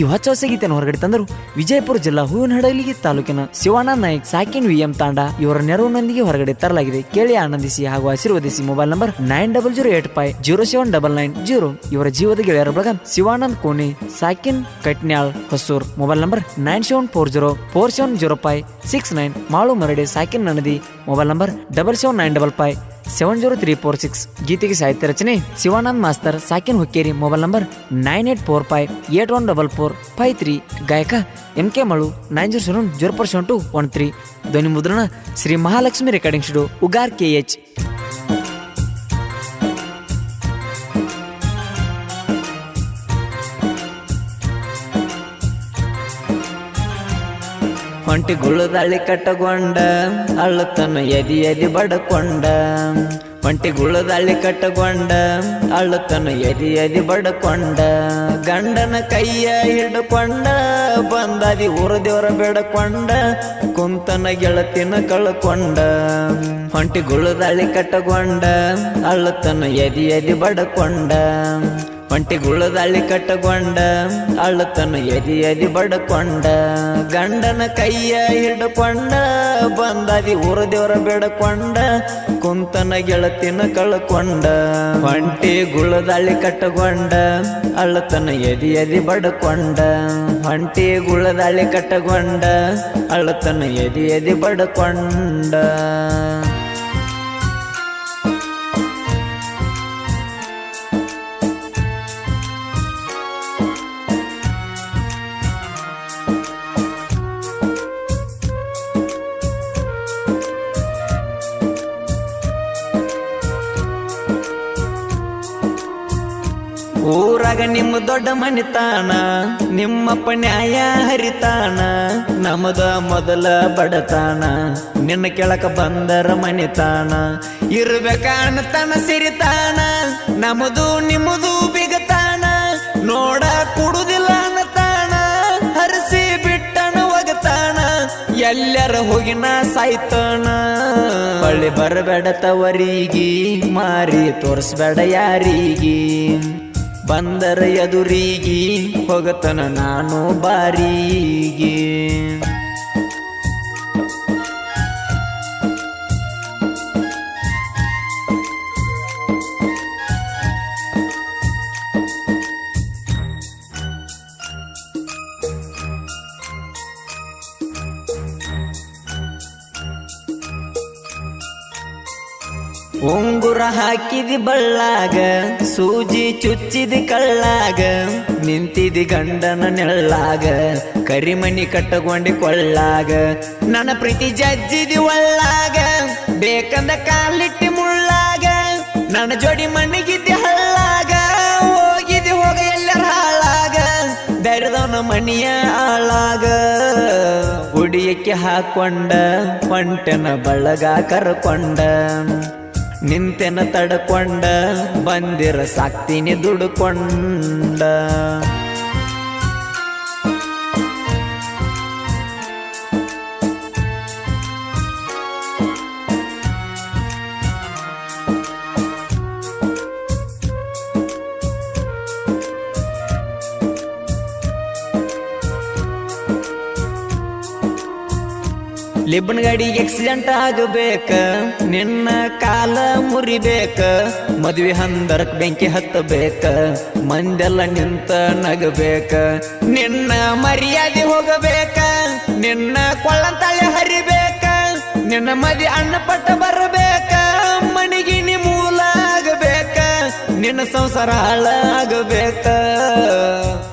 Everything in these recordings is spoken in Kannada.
ಈ ಹಚ್ಚ ಹೊಸ ಗೀತೆಯನ್ನು ಹೊರಗಡೆ ತಂದರು. ವಿಜಯಪುರ ಜಿಲ್ಲಾ ಹೂವಿನಹಡಗಲಿ ತಾಲೂಕಿನ ಶಿವಾನಂದ ನಾಯಕ್, ಸಾಕಿನ್ ವಿಎಂ ತಾಂಡ ಇವರ ನೆರವಿನೊಂದಿಗೆ ಹೊರಗಡೆ ತರಲಾಗಿದೆ. ಕೇಳಿ ಆನಂದಿಸಿ ಹಾಗೂ ಆಶೀರ್ವದಿಸಿ mobile number nine double zero eight five zero seven double nine zero. ಇವರ ಜೀವದ ಗೆಳೆಯರ ಬಳಗ Shivanand Koni, ಸಾಕಿನ್ Katnyal Hosur. Mobile number nine seven four zero four seven zero five six nine. Malu Maradi ಸಾಕಿನ್ Nanadi mobile number double seven nine double five seven zero three four six ಗೀತೆಗೆ ಸಾಹಿತ್ಯ ರಚನೆ Shivanand master, ಸಾಕಿನ್ Hukkeri mobile number nine eight four five eight one double four five three ಗಾಯಕ M K Malu nine zero seven zero four seven two one three ಧ್ವನಿ ಮುದ್ರಣ Shri Mahalakshmi recording studio, Ugar K H. Honti Gulladali ಕಟ್ಟಗೊಂಡ ಅಳ್ಳತನ ಎದಿ ಎದಿ ಬಡಕೊಂಡ. ಹೊಂಟಿ ಗುಳ್ಳದಾಳಿ ಕಟ್ಟಗೊಂಡ ಅಳ್ಳತನ ಎದಿ ಎದಿ ಬಡಕೊಂಡ. ಗಂಡನ ಕೈಯ ಹಿಡ್ಕೊಂಡ, ಬಂದಾದಿ ಊರ ದೇವರ ಬೇಡಕೊಂಡ, ಕುಂತನ ಗೆಳತಿನ ಕಳ್ಕೊಂಡ. ಹೊಂಟಿ ಗುಳ್ಳದಾಳಿ ಕಟ್ಟಗೊಂಡ ಅಳ್ಳತನ ಎದಿ ಎದಿ ಬಡಕೊಂಡ. ಒಂಟಿ ಗುಳ್ಳದಲ್ಲಿ ಕಟ್ಟಗೊಂಡ ಅಳ್ಳತನ ಎದಿ ಎದಿ ಬಡಕೊಂಡ, ಗಂಡನ ಕೈಯ ಹಿಡ್ಕೊಂಡ, ಬಂದದಿ ಊರ ದೇವರ ಬೇಡಕೊಂಡ, ಕುಂತನ ಗೆಳತಿನ ಕಳ್ಕೊಂಡ. ಒಂಟಿ ಗುಳದಾಳಿ ಕಟ್ಟಗೊಂಡ ಅಳ್ಳತನ ಎದಿ ಎದಿ ಬಡಕೊಂಡ ಒಂಟಿ ಗುಳದಾಳಿ ಕಟ್ಟಗೊಂಡ ಅಳ್ಳತನ ಎದಿ ಎದಿ ಬಡಕೊಂಡ. ಊರಾಗ ನಿಮ್ಮ ದೊಡ್ಡ ಮನಿತಾನ ನಿಮ್ಮಪ್ಪ ನ್ಯಾಯ ಹರಿತಾನ, ನಮದ ಮೊದಲ ಬಡತಾನ, ನಿನ್ನ ಕೆಳಕ ಬಂದರ ಮನಿತಾನ. ಇರ್ಬೇಕನ್ನತನ ಸಿರಿತಾನ, ನಮದು ನಿಮ್ಮದು ಬಿಗತಾನ, ನೋಡ ಕುಡುದಿಲ್ಲ ಅನ್ನತಾನ, ಹರಿಸಿ ಬಿಟ್ಟನ ಒಗತಾನ, ಎಲ್ಲರ ಹೋಗಿನ ಸಾಯ್ತಾನ. ಬಳ್ಳಿ ಬರಬೇಡ ತವರಿಗಿ, ಮಾರಿ ತೋರಿಸ್ಬೇಡ ಯಾರಿಗೆ. ಬಂದರ ಎದುರಿಗೆ ಹೋಗತನ ನಾನು ಬಾರಿಗೆ. ಉಂಗುರ ಹಾಕಿದಿ ಬಳ್ಳಾಗ, ಸೂಜಿ ಚುಚ್ಚಿದಿ ಕಳ್ಳಾಗ, ನಿಂತಿದಿ ಗಂಡನ ನೆಳ್ಳಾಗ, ಕರಿಮಣಿ ಕಟ್ಟಗೊಂಡಿ ಕೊಳ್ಳಾಗ, ನನ್ನ ಪ್ರೀತಿ ಜಜ್ಜಿದಿ ಒಳ್ಳಾಗ, ಬೇಕಂದ ಕಾಲಿಟ್ಟಿ ಮುಳ್ಳಾಗ, ನನ್ನ ಜೋಡಿ ಮಣ್ಣಿಗಿದ್ದಿ ಹಳ್ಳಾಗ ಹೋಗಿದಿ ಹೋಗ ಎಲ್ಲರ ಹಾಳಾಗ ಧೈರ್ಯದವನ ಮಣಿಯ ಹಾಳಾಗ. ಉಡಿಯಕ್ಕೆ ಹಾಕೊಂಡ ಹೊಂಟನ ಬಳಗ ಕರ್ಕೊಂಡ. ನಿಂತೆನ ತಡ್ಕೊಂಡ ಬಂದಿರ ಸಾಕ್ತೀನಿ ದುಡ್ಕೊಂಡ. ಲಿಬ್ಬನ್ ಗಾಡಿ ಆಕ್ಸಿಡೆಂಟ್ ಆಗಬೇಕ ನಿನ್ನ ಕಾಲ ಮುರಿಬೇಕ, ಮದ್ವೆ ಹಂದರಕ್ ಬೆಂಕಿ ಹತ್ತಬೇಕ, ಮಂದೆಲ್ಲ ನಿಂತ ನಗಬೇಕ, ನಿನ್ನ ಮರ್ಯಾದೆ ಹೋಗಬೇಕ, ನಿನ್ನ ಕೊಳ್ಳಂತಾಳೆ ಹರಿಬೇಕ, ನಿನ್ನ ಮದಿ ಅಣ್ಣ ಪಟ್ಟ ಬರಬೇಕ ಮಣಿಗಿನಿ ಮೂಲ ಆಗಬೇಕ, ನಿನ್ನ ಸಂಸಾರ ಹಾಳಾಗಬೇಕ.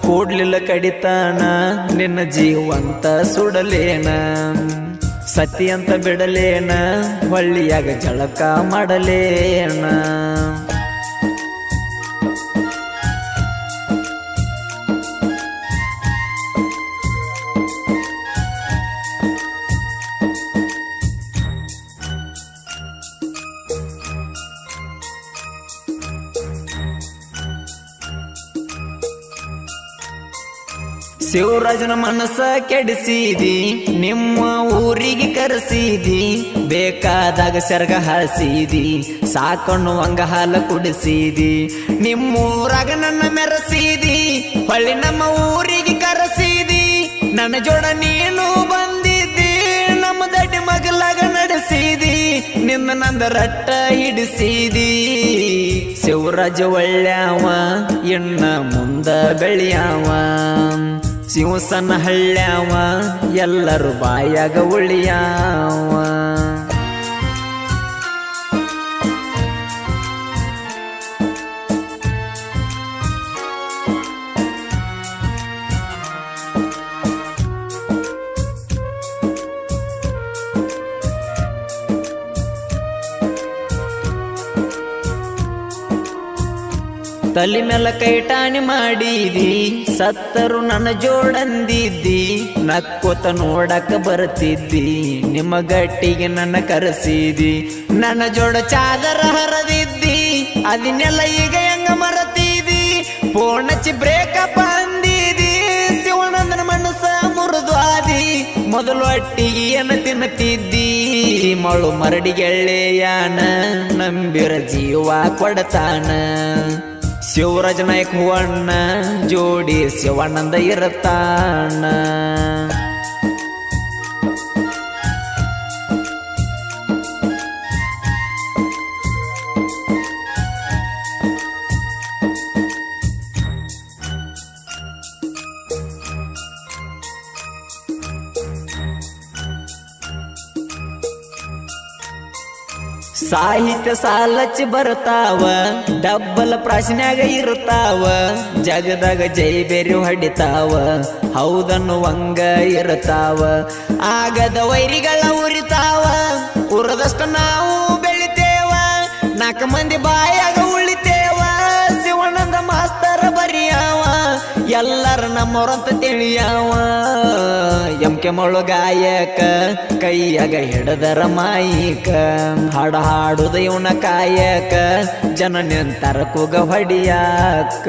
ಕೂಡ್ಲಿಲ್ಲ ಕಡಿತಾನ, ನಿನ್ನ ಜೀವಂತ ಸುಡಲೇನ. ಸತಿ ಅಂತ ಬಿಡಲೇನ ಹೊಳ್ಳಿಯಾಗ ಜಳಕ ಮಾಡಲೇನ? ಶಿವರಾಜನ ಮನಸ್ಸ ಕೆಡಿಸಿದಿ, ನಿಮ್ಮ ಊರಿಗೆ ಕರೆಸಿದಿ, ಬೇಕಾದಾಗ ಸೆರಗ ಹಾಸಿದಿ ಸಾಕೊಂಡು ಹಂಗ ಹಾಲ ಕುಡಿಸಿದಿ, ನಿಮ್ಮೂರಾಗ ನನ್ನ ಮೆರೆಸಿದಿ, ಹೊಳ್ಳಿ ನಮ್ಮ ಊರಿಗೆ ಕರೆಸಿದಿ, ನನ್ನ ಜೋಡ ನೀನು ಬಂದಿದ್ದಿ, ನಮ್ಮ ದಡ್ಡಿ ಮಗಲಾಗ ನಡೆಸಿದಿ, ನಿನ್ನ ನಂದ ರಟ್ಟ ಹಿಡಿಸಿದಿ. ಶಿವರಾಜ ಒಳ್ಳ್ಯಾವ ಎಣ್ಣ ಮುಂದ ಬೆಳೆಯಾವ. ಶಿವಸನ ಹಳ್ಳ್ಯಾವ ಎಲ್ಲರೂ ಬಾಯಾಗ ಉಳಿಯಾವ. ತಲೆ ಮೇಲೆ ಕೈಟಾಣಿ ಮಾಡಿದಿ, ಸತ್ತರು ನನ್ನ ಜೋಡಂದಿದ್ದಿ, ನಕ್ಕೋತ ನೋಡಕ ಬರ್ತಿದ್ದಿ, ನಿಮ್ಮ ಗಟ್ಟಿಗೆ ನನ್ನ ಕರೆಸಿದಿ, ನನ್ನ ಜೋಡ ಚಾದರ ಹರದಿದ್ದಿ, ಅದನ್ನೆಲ್ಲ ಈಗ ಹೆಂಗ ಮರತಿದಿ ಪೋಣಚಿ ಬ್ರೇಕಪ್ ಅಂದಿದಿ, ಶಿವನಂದನ ಮನಸ್ಸ ಮುರಿದು ಆದಿ, ಮೊದಲು ಅಟ್ಟಿಗೆ ಏನ ತಿನ್ನುತ್ತಿದ್ದಿ, ಮಳು ಮರಡಿಗೆಳ್ಳೆಯಾನ, ನಂಬಿರ ಜೀವ ಕೊಡತಾನ. ಶಿವರಾಜ ನಾಯಕ್ ಹೂವಣ್ಣ ಜೋಡಿ ಶಿವಾನಂದ ಇರತಾನ ಸಾಹಿತ್ಯ ಸಾಲಚ್ಚಿ ಬರ್ತಾವ ಡಬ್ಬಲ್ ಪ್ರಾಶನ್ಯಾಗ ಇರ್ತಾವ ಜಗದಾಗ ಜೈ ಬೇರೆ ಹೊಡಿತಾವ, ಹೌದನ್ನು ಹಂಗ ಇರ್ತಾವ. ಆಗದ ವೈರಿಗಳ ಉರಿತಾವ, ಉರದಷ್ಟು ನಾವು ಬೆಳಿತೇವ, ನಾಲ್ಕು ಮಂದಿ ಬಾಯಾಗ ಉಳಿತೇವ, ಶಿವನಂದ ಮಾಸ್ತರ ಬರಿಯಾವ, ಎಲ್ಲರ ನಮ್ಮವ್ರಂತ ತಿಳಿಯಾವ. ಎಂ ಕೆ ಮಳು ಗಾಯಕ, ಕೈಯಾಗ ಹಿಡದರ ಮಾಯಿಕ, ಹಾಡ ಹಾಡುದ ಇವನ ಕಾಯಕ ಜನ ನಿಂತರ ಕೂಗ ಹೊಡಿಯಾಕ.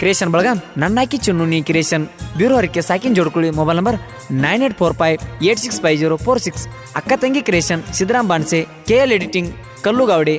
ಕ್ರಿಯೇಷನ್ ಬಳಗ ನನ್ನಾಕಿ ಚುನ್ನು ನೀ ಕ್ರಿಯೇಷನ್. ಬ್ಯೂರೋ ಹರಕೆ ಸಾಕಿನ್ Jodkolli mobile number nine eight four five eight six five zero four six. ಅಕ್ಕ ತಂಗಿ creation, Siddaram Banse, K L editing Kallugavadi